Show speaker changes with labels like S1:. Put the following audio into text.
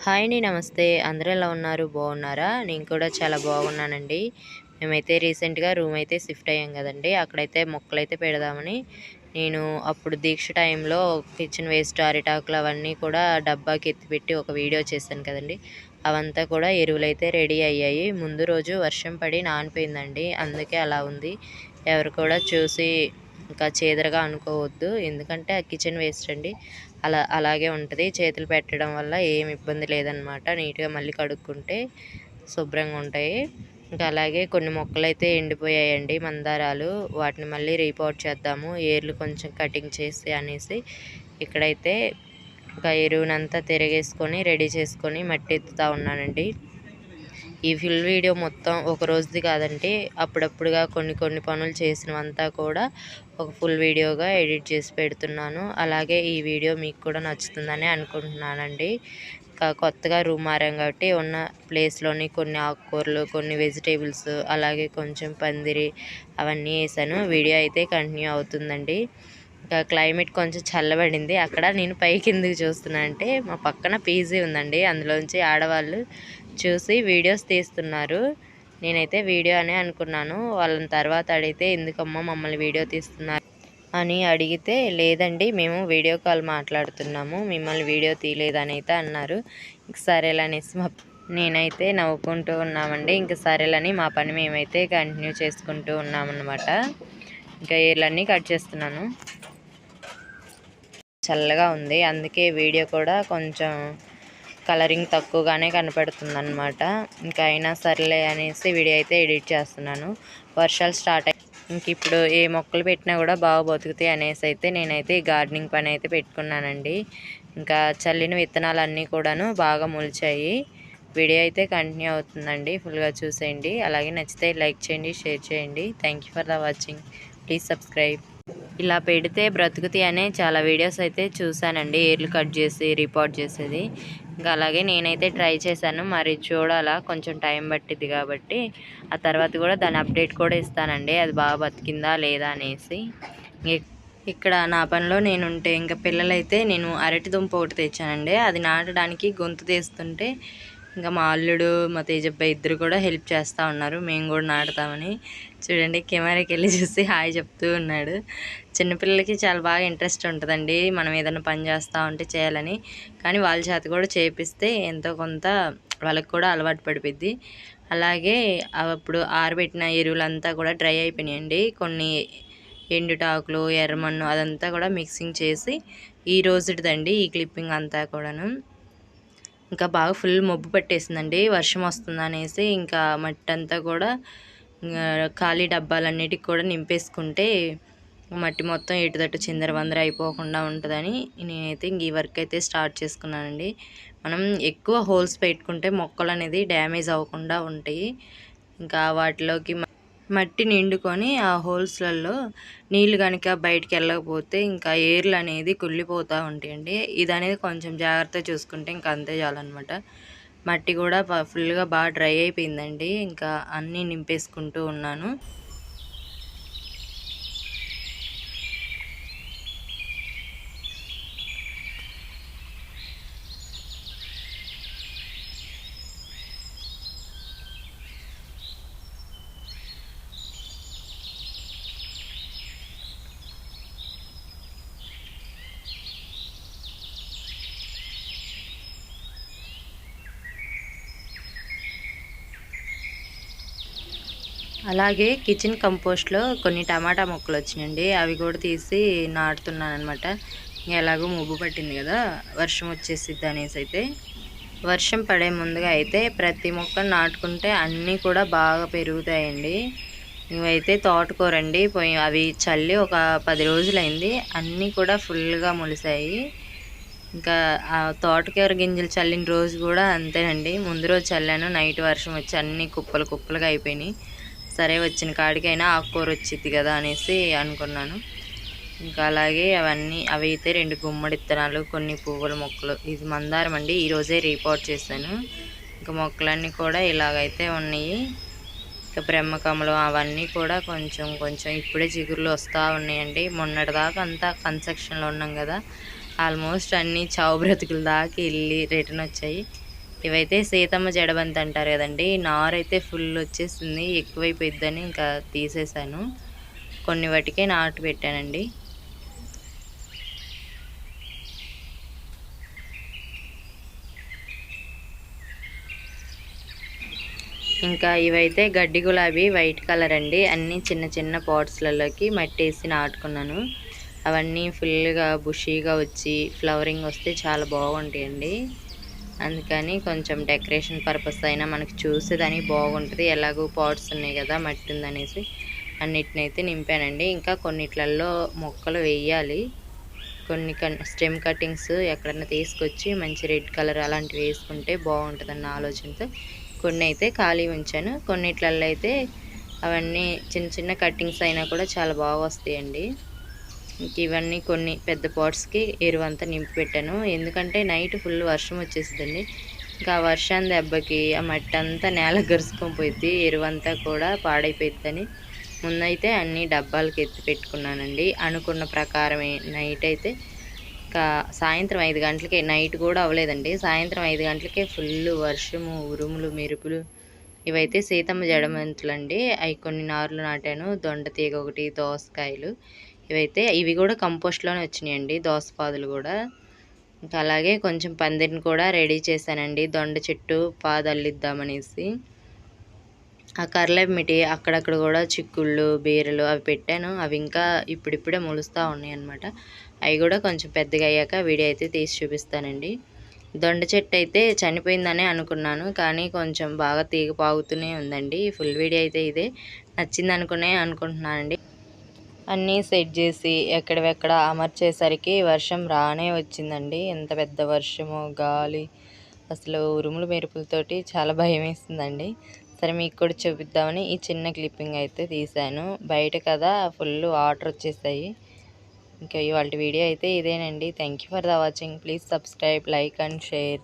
S1: Hi అండి నమస్తే. అందరూ ఎలా ఉన్నారు? బాగున్నారా? నేను కూడా చాలా బాగున్నానండి. మేమైతే రీసెంట్గా రూమ్ అయితే షిఫ్ట్ అయ్యాం కదండి. అక్కడైతే మొక్కలు అయితే పెడదామని నేను అప్పుడు దీక్ష టైంలో కిచెన్ వేస్ట్ అరిటాకులు అవన్నీ కూడా డబ్బాకి ఎత్తిపెట్టి ఒక వీడియో చేశాను కదండి. అవంతా కూడా ఎరువులు అయితే రెడీ అయ్యాయి. ముందు రోజు వర్షం పడి నానిపోయిందండి. అందుకే అలా ఉంది. ఎవరు కూడా చూసి ఇంకా చేదరగా అనుకోవద్దు. ఎందుకంటే ఆ కిచెన్ వేస్ట్ అండి. అలా అలాగే ఉంటుంది. చేతులు పెట్టడం వల్ల ఏం ఇబ్బంది లేదనమాట. నీట్గా మళ్ళీ కడుక్కుంటే శుభ్రంగా ఉంటాయి. ఇంకా అలాగే కొన్ని మొక్కలు అయితే ఎండిపోయాయండి మందారాలు. వాటిని మళ్ళీ రీపోర్ట్ చేద్దాము. ఏర్లు కొంచెం కటింగ్ చేసి అనేసి ఇక్కడైతే ఇంకా ఎరువునంతా తిరిగేసుకొని రెడీ చేసుకొని మట్టి ఎత్తుతూ ఉన్నానండి. ఈ ఫుల్ వీడియో మొత్తం ఒక రోజుది కాదండి అప్పుడప్పుడుగా కొన్ని కొన్ని పనులు చేసినవంతా కూడా ఒక ఫుల్ వీడియోగా ఎడిట్ చేసి పెడుతున్నాను. అలాగే ఈ వీడియో మీకు కూడా నచ్చుతుందని అనుకుంటున్నానండి. కొత్తగా రూమ్ మారాం కాబట్టి ఉన్న ప్లేస్లోని కొన్ని ఆకుకూరలు కొన్ని వెజిటేబుల్స్ అలాగే కొంచెం పందిరి అవన్నీ వేసాను. వీడియో అయితే కంటిన్యూ అవుతుందండి. ఇంకా క్లైమేట్ కొంచెం చల్లబడింది. అక్కడ నేను పైకి ఎందుకు చూస్తున్నా అంటే మా పక్కన పీజీ ఉందండి. అందులోంచి ఆడవాళ్ళు చూసి వీడియోస్ తీస్తున్నారు. నేనైతే వీడియో అనే అనుకున్నాను. వాళ్ళని తర్వాత అడిగితే ఎందుకమ్మా మమ్మల్ని వీడియో తీస్తున్నారు? అని అడిగితే లేదండి మేము వీడియో కాల్ మాట్లాడుతున్నాము. మిమ్మల్ని వీడియో తీయలేదని అయితే అన్నారు. ఇంక సరేలనేసి మా నేనైతే నవ్వుకుంటూ ఉన్నామండి. ఇంక సరేలని మా పని మేమైతే కంటిన్యూ చేసుకుంటూ ఉన్నామన్నమాట. ఇంకా ఇయర్లన్నీ కట్ చేస్తున్నాను. చల్లగా ఉంది. అందుకే వీడియో కూడా కొంచెం కలరింగ్ తక్కువగానే కనపడుతుంది అనమాట ఇంకా అయినా సర్లే అనేసి వీడియో అయితే ఎడిట్ చేస్తున్నాను. వర్షాలు స్టార్ట్ అయ్యి ఇంక ఇప్పుడు ఏ మొక్కలు పెట్టినా కూడా బాగా బతుకుతాయి అనేసి అయితే నేనైతే ఈ గార్డెనింగ్ పని అయితే పెట్టుకున్నానండి. ఇంకా చల్లిన విత్తనాలు అన్నీ కూడాను బాగా మొలిచాయి. వీడియో అయితే కంటిన్యూ అవుతుందండి. ఫుల్గా చూసేయండి. అలాగే నచ్చితే లైక్ చేయండి షేర్ చేయండి. Thank for the watching. Please subscribe. ఇలా పెడితే బ్రతుకుతాయి అనే చాలా వీడియోస్ అయితే చూశానండి ఏర్లు కట్ చేసి రిపోర్ట్ చేసేది. ఇంకా అలాగే నేనైతే ట్రై చేశాను. మరి చూడాలా కొంచెం టైం పట్టింది కాబట్టి. ఆ తర్వాత కూడా దాని అప్డేట్ కూడా ఇస్తానండి. అది బాగా బతికిందా లేదా అనేసి. ఇక్కడ నా పనిలో నేనుంటే ఇంకా పిల్లలైతే నేను అరటి దుంప ఒకటి తెచ్చానండి. అది నాటడానికి గొంతు తీస్తుంటే ఇంకా మా అల్లుడు మా తేజబ్బాయి ఇద్దరు కూడా హెల్ప్ చేస్తూ ఉన్నారు. మేము కూడా నాటుతామని. చూడండి కెమెరాకి వెళ్ళి చూసి హాయ్ చెప్తూ ఉన్నాడు. చిన్నపిల్లలకి చాలా బాగా ఇంట్రెస్ట్ ఉంటుందండి. మనం ఏదైనా పని చేస్తూ ఉంటే చేయాలని. కానీ వాళ్ళ చేత కూడా చేపిస్తే ఎంతో కొంత వాళ్ళకి కూడా అలవాటు పడిపోద్ది అలాగే అప్పుడు ఆరబెట్టిన ఎరువులంతా కూడా డ్రై అయిపోయినాయండి. కొన్ని ఎండుటాకులు ఎర్రమన్ను అదంతా కూడా మిక్సింగ్ చేసి ఈ రోజుటిదండి ఈ క్లిప్పింగ్ అంతా కూడాను. ఇంకా బాగా ఫుల్ మబ్బు పట్టేసిందండి వర్షం వస్తుందనేసి ఇంకా మట్టి అంతా కూడా ఖాళీ డబ్బాలన్నిటికి కూడా నింపేసుకుంటే మట్టి మొత్తం ఎటుదట్టు చిందరవందర అయిపోకుండా ఉంటుందని నేనైతే ఇంక ఈ వర్క్ అయితే స్టార్ట్ చేసుకున్నానండి. మనం ఎక్కువ హోల్స్ పెట్టుకుంటే మొక్కలు అనేది డ్యామేజ్ అవ్వకుండా ఉంటాయి. ఇంకా వాటిలోకి మట్టి నిండుకొని ఆ హోల్స్లలో నీళ్ళు కనుక బయటికి వెళ్ళకపోతే ఇంకా ఏర్లు అనేది కుళ్ళిపోతూ ఉంటాయండి. ఇది అనేది కొంచెం జాగ్రత్త చూసుకుంటే ఇంకా అంతే చాలన్నమాట. మట్టి కూడా ఫుల్గా బాగా డ్రై అయిపోయిందండి. ఇంకా అన్నీ నింపేసుకుంటూ ఉన్నాను. అలాగే కిచెన్ కంపోస్ట్లో కొన్ని టమాటా మొక్కలు వచ్చినాయండి. అవి కూడా తీసి నాటుతున్నాను అనమాట ఎలాగో ముబ్బు పట్టింది కదా వర్షం వచ్చేసిద్ది అనేసి అయితే. వర్షం పడే ముందుగా అయితే ప్రతి మొక్క నాటుకుంటే అన్నీ కూడా బాగా పెరుగుతాయండి. ఇవైతే తోటకూరండి. పోయి అవి చల్లి ఒక పది రోజులైంది. అన్నీ కూడా ఫుల్గా మొలిసాయి. ఇంకా ఆ తోటకూర గింజలు చల్లిన రోజు కూడా అంతేనండి. ముందు రోజు చల్లాను నైట్ వర్షం వచ్చి అన్ని కుప్పలు కుప్పలుగా అయిపోయినాయి. సరే వచ్చిన కాడికైనా ఆకుకూర వచ్చింది కదా అనేసి అనుకున్నాను. ఇంకా అలాగే అవన్నీ అవి అయితే రెండు గుమ్మడి ఇత్తనాలు కొన్ని పువ్వుల మొక్కలు. ఇది మందారం అండి. ఈరోజే రిపోర్ట్ చేశాను. ఇంకా మొక్కలన్నీ కూడా ఇలాగైతే ఉన్నాయి. ఇంకా బ్రహ్మకమలం అవన్నీ కూడా కొంచెం కొంచెం ఇప్పుడే చిగురులు వస్తూ ఉన్నాయండి. మొన్నటిదాకా అంతా కన్స్ట్రక్షన్లో ఉన్నాం కదా. ఆల్మోస్ట్ అన్నీ చావు బ్రతుకుల దాకా వెళ్ళి రిటర్న్ వచ్చాయి. ఇవైతే సీతమ్మ జడబంతి అంటారు కదండి. నారైతే అయితే ఫుల్ వచ్చేసింది. ఎక్కువైపోయిద్దని ఇంకా తీసేసాను కొన్ని వాటికే నాటు పెట్టానండి. ఇంకా ఇవైతే గడ్డి గులాబీ వైట్ కలర్ అండి. అన్నీ చిన్న చిన్న పాట్స్లలోకి మట్టి వేసి నాటుకున్నాను. అవన్నీ ఫుల్గా బుషీగా వచ్చి ఫ్లవరింగ్ వస్తే చాలా బాగుంటాయండి. అందుకని కొంచెం డెకరేషన్ పర్పస్ అయినా మనకి చూసేదానికి బాగుంటుంది. ఎలాగో పాట్స్ ఉన్నాయి కదా మట్టి ఉందనేసి అన్నిటినైతే నింపానండి. ఇంకా కొన్నిట్లలో మొక్కలు వేయాలి. కొన్ని స్టెమ్ కటింగ్స్ ఎక్కడన్నా తీసుకొచ్చి మంచి రెడ్ కలర్ అలాంటివి వేసుకుంటే బాగుంటుందన్న ఆలోచనతో కొన్ని అయితే ఖాళీ ఉంచాను. కొన్నిట్లలో అయితే అవన్నీ చిన్న చిన్న కటింగ్స్ అయినా కూడా చాలా బాగా వస్తాయండి. ఇంక ఇవన్నీ కొన్ని పెద్ద పాట్స్కి ఎరువంతా నింపి పెట్టాను. ఎందుకంటే నైట్ ఫుల్ వర్షం వచ్చేసిందండి ఇంకా ఆ వర్షం దెబ్బకి ఆ మట్టి అంతా నేల గరుచుకొని పోయింది ఎరువంతా కూడా పాడైపోయిద్దని. ముందైతే అన్ని డబ్బాలకి ఎత్తి పెట్టుకున్నానండి. అనుకున్న ప్రకారమే నైట్ అయితే ఇంకా సాయంత్రం ఐదు గంటలకి నైట్ కూడా అవ్వలేదండి. సాయంత్రం ఐదు గంటలకే ఫుల్ వర్షము ఉరుములు మెరుపులు ఇవైతే సీతమ్మ జడమంతులు అండి అవి కొన్ని నార్లు నాటాను. దొండ తీగ ఒకటి దోసకాయలు ఇవైతే ఇవి కూడా కంపోస్ట్లోనే వచ్చినాయండి దోసపాదులు కూడా. ఇంకా అలాగే కొంచెం పందిరిని కూడా రెడీ చేశానండి దొండ చెట్టు పాదల్లిద్దామనేసి ఆ కర్లెమ్మిటి అక్కడక్కడ కూడా చిక్కుళ్ళు బీరలు అవి పెట్టాను అవి ఇంకా ఇప్పుడిప్పుడే మొలుస్తూ ఉన్నాయి అనమాట అవి కూడా కొంచెం పెద్దగా అయ్యాక వీడియో అయితే తీసి చూపిస్తానండి. దొండ చెట్టు అయితే చనిపోయిందనే అనుకున్నాను కానీ కొంచెం బాగా తీగ పాగుతూనే ఉందండి. ఫుల్ వీడియో అయితే ఇదే నచ్చింది అనుకునే అనుకుంటున్నానండి. అన్నీ సెట్ చేసి ఎక్కడెక్కడ అమర్చేసరికి వర్షం రానే వచ్చిందండి. ఎంత పెద్ద వర్షము గాలి అసలు ఉరుములు మెరుపులతోటి చాలా భయం వేస్తుందండి సరే మీకు కూడా చూపిద్దామని ఈ చిన్న క్లిప్పింగ్ అయితే తీశాను. బయట కదా ఫుల్ వాటర్ వచ్చేసాయి. ఇంకా ఇవాళ వీడియో అయితే ఇదేనండి. Thank for the watching please subscribe like and share